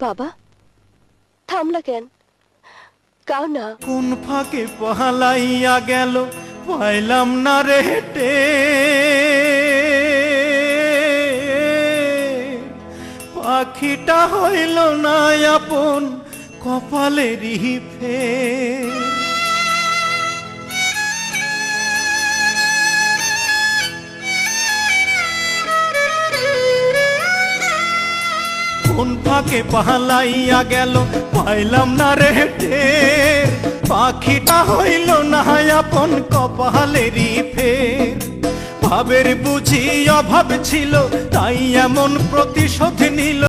বাবা, থামলা কেন? কাও না? কোন ফাঁকে পালাইয়া গেল, পাইলাম না রে হেটে। পাখিটা হইল না আপন কপালেরই ফের। কোন ফাঁকে পালাইয়া গেল। পাইলাম না রে হেঁটে। পাখিটা হইল না আপন কপালেরই ফের। ভাবের বুঝি অভাব ছিল, তাই এমন প্রতিশোধ নিল।